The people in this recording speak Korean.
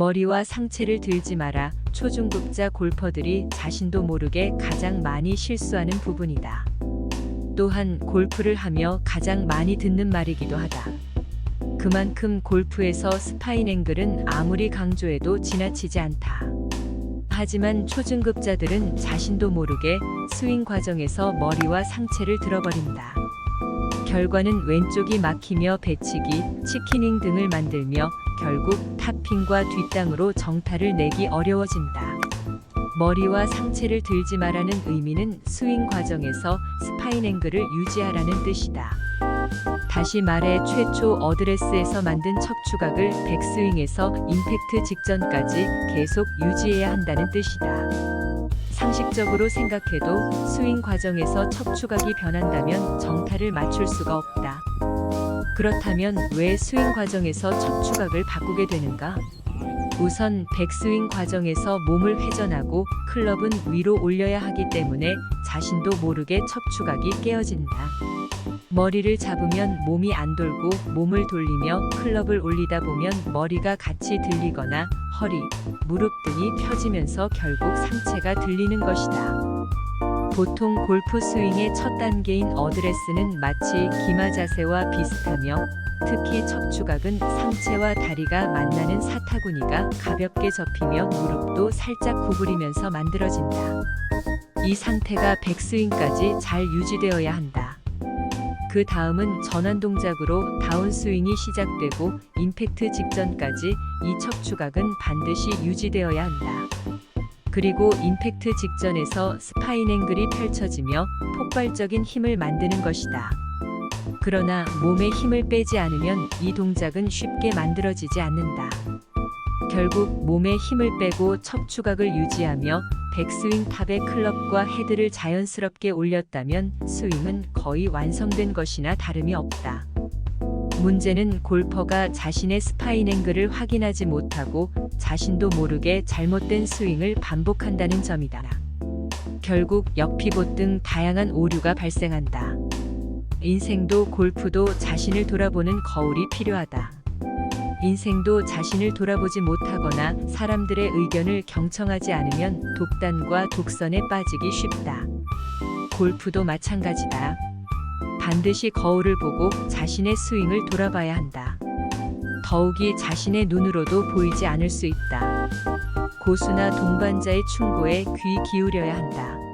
머리와 상체를 들지 마라. 초중급자 골퍼들이 자신도 모르게 가장 많이 실수하는 부분이다. 또한 골프를 하며 가장 많이 듣는 말이기도 하다. 그만큼 골프에서 스파인 앵글은 아무리 강조해도 지나치지 않다. 하지만 초중급자들은 자신도 모르게 스윙 과정에서 머리와 상체를 들어버린다. 결과는 왼쪽이 막히며 배치기, 치키닝 등을 만들며 결국 탑핑과 뒷땅으로 정타를 내기 어려워진다. 머리와 상체를 들지 마라는 의미는 스윙 과정에서 스파인 앵글을 유지하라는 뜻이다. 다시 말해 최초 어드레스에서 만든 척추각을 백스윙에서 임팩트 직전까지 계속 유지해야 한다는 뜻이다. 상식적으로 생각해도 스윙 과정에서 척추각이 변한다면 정타를 맞출 수가 없다. 그렇다면 왜 스윙 과정에서 척추각을 바꾸게 되는가? 우선 백스윙 과정에서 몸을 회전하고 클럽은 위로 올려야 하기 때문에 자신도 모르게 척추각이 깨어진다. 머리를 잡으면 몸이 안 돌고 몸을 돌리며 클럽을 올리다 보면 머리가 같이 들리거나 허리, 무릎 등이 펴지면서 결국 상체가 들리는 것이다. 보통 골프 스윙의 첫 단계인 어드레스는 마치 기마 자세와 비슷하며 특히 척추각은 상체와 다리가 만나는 사타구니가 가볍게 접히며 무릎도 살짝 구부리면서 만들어진다. 이 상태가 백스윙까지 잘 유지되어야 한다. 그 다음은 전환 동작으로 다운스윙이 시작되고 임팩트 직전까지 이 척추각은 반드시 유지되어야 한다. 그리고 임팩트 직전에서 스파인 앵글이 펼쳐지며 폭발적인 힘을 만드는 것이다. 그러나 몸에 힘을 빼지 않으면 이 동작은 쉽게 만들어지지 않는다. 결국 몸에 힘을 빼고 척추각을 유지하며 백스윙 탑의 클럽과 헤드를 자연스럽게 올렸다면 스윙은 거의 완성된 것이나 다름이 없다. 문제는 골퍼가 자신의 스파인 앵글을 확인하지 못하고 자신도 모르게 잘못된 스윙을 반복한다는 점이다. 결국 역피봇 등 다양한 오류가 발생한다. 인생도 골프도 자신을 돌아보는 거울이 필요하다. 인생도 자신을 돌아보지 못하거나 사람들의 의견을 경청하지 않으면 독단과 독선에 빠지기 쉽다. 골프도 마찬가지다. 반드시 거울을 보고 자신의 스윙을 돌아봐야 한다. 더욱이 자신의 눈으로도 보이지 않을 수 있다. 고수나 동반자의 충고에 귀 기울여야 한다.